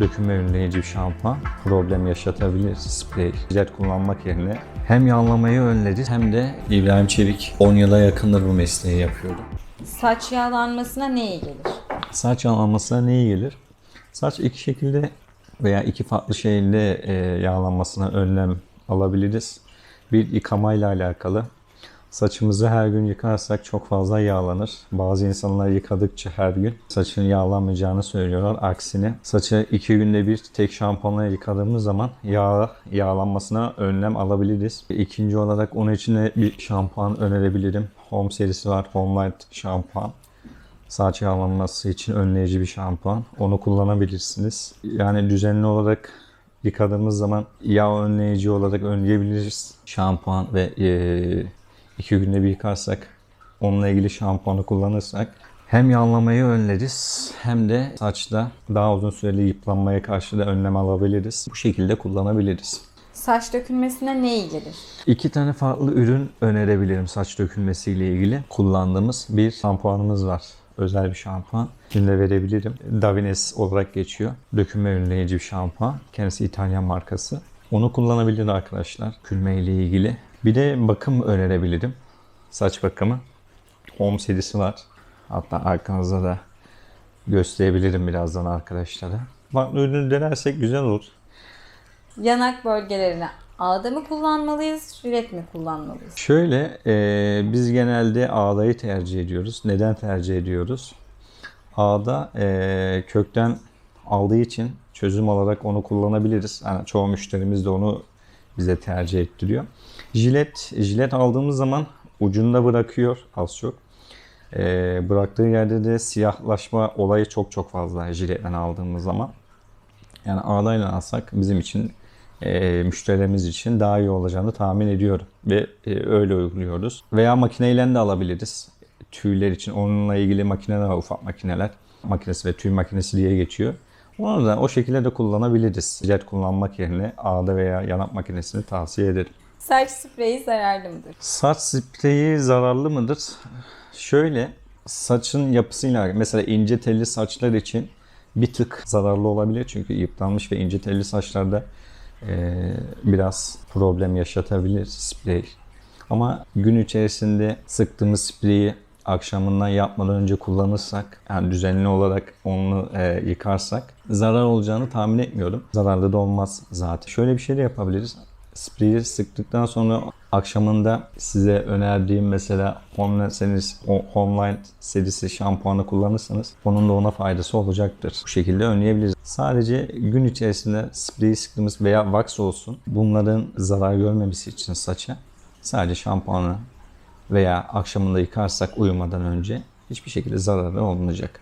dökülme önleyici bir şampuan problem yaşatabilir sprey. Jet kullanmak yerine hem yağlamayı önleriz hem de İbrahim Çelik 10 yıla yakındır bu mesleği yapıyorum. Saç yağlanmasına ne iyi gelir? Saç yağlanmasına ne iyi gelir? Saç iki şekilde veya iki farklı şekilde e, yağlanmasına önlem alabiliriz. Bir yıkamayla alakalı. Saçımızı her gün yıkarsak çok fazla yağlanır. Bazı insanlar yıkadıkça her gün saçın yağlanmayacağını söylüyorlar. Aksine saçı iki günde bir tek şampuanla yıkadığımız zaman yağ yağlanmasına önlem alabiliriz. İkinci olarak onun için de bir şampuan önerebilirim. Home serisi var. Home Light şampuan saç yağlanması için önleyici bir şampuan. Onu kullanabilirsiniz. Yani düzenli olarak yıkadığımız zaman yağ önleyici olarak önleyebiliriz. Şampuan ve eee, iki günde bir yıkarsak onunla ilgili şampuanı kullanırsak hem yağlamayı önleriz hem de saçta daha uzun süreli yıpranmaya karşı da önlem alabiliriz. Bu şekilde kullanabiliriz. Saç dökülmesine ne iyi gelir? İki tane farklı ürün önerebilirim saç dökülmesiyle ilgili. Kullandığımız bir şampuanımız var. Özel bir şampuan. Şimdi verebilirim. Davines olarak geçiyor. Dökülme önleyici bir şampuan. Kendisi İtalyan markası. Onu kullanabilir arkadaşlar. Külme ile ilgili. Bir de bakım önerebilirim. Saç bakımı. Home serisi var. Hatta arkanızda da gösterebilirim birazdan arkadaşlara. Farklı ürünü denersek güzel olur. Yanak bölgelerine ağda mı kullanmalıyız, jilet mi kullanmalıyız? Şöyle, e, biz genelde ağdayı tercih ediyoruz. Neden tercih ediyoruz? Ağda e, kökten aldığı için çözüm olarak onu kullanabiliriz. Yani çoğu müşterimiz de onu bize tercih ettiriyor. Jilet, jilet aldığımız zaman ucunda bırakıyor az çok. E, bıraktığı yerde de siyahlaşma olayı çok çok fazla jiletten aldığımız zaman. Yani ağdayla alsak bizim için e, müşterilerimiz için daha iyi olacağını tahmin ediyorum ve e, öyle uyguluyoruz. Veya makineyle de alabiliriz. Tüyler için onunla ilgili makineler ufak makineler. Makinesi ve tüy makinesi diye geçiyor. Onu da o şekilde de kullanabiliriz. Jet kullanmak yerine ağda veya yanak makinesini tavsiye ederim. Saç spreyi zararlı mıdır? Saç spreyi zararlı mıdır? Şöyle saçın yapısıyla mesela ince telli saçlar için bir tık zararlı olabilir. Çünkü yıpranmış ve ince telli saçlarda eee, biraz problem yaşatabilir sprey. Ama gün içerisinde sıktığımız spreyi akşamından yapmadan önce kullanırsak, yani düzenli olarak onu eee, yıkarsak zarar olacağını tahmin etmiyorum. Zararlı da olmaz zaten. Şöyle bir şey de yapabiliriz. Spreyi sıktıktan sonra akşamında size önerdiğim mesela Homeline serisi, o Homeline serisi şampuanı kullanırsanız onun da ona faydası olacaktır. Bu şekilde önleyebiliriz. Sadece gün içerisinde spreyi sıktığımız veya wax olsun bunların zarar görmemesi için saça sadece şampuanı veya akşamında yıkarsak uyumadan önce hiçbir şekilde zararı olmayacak.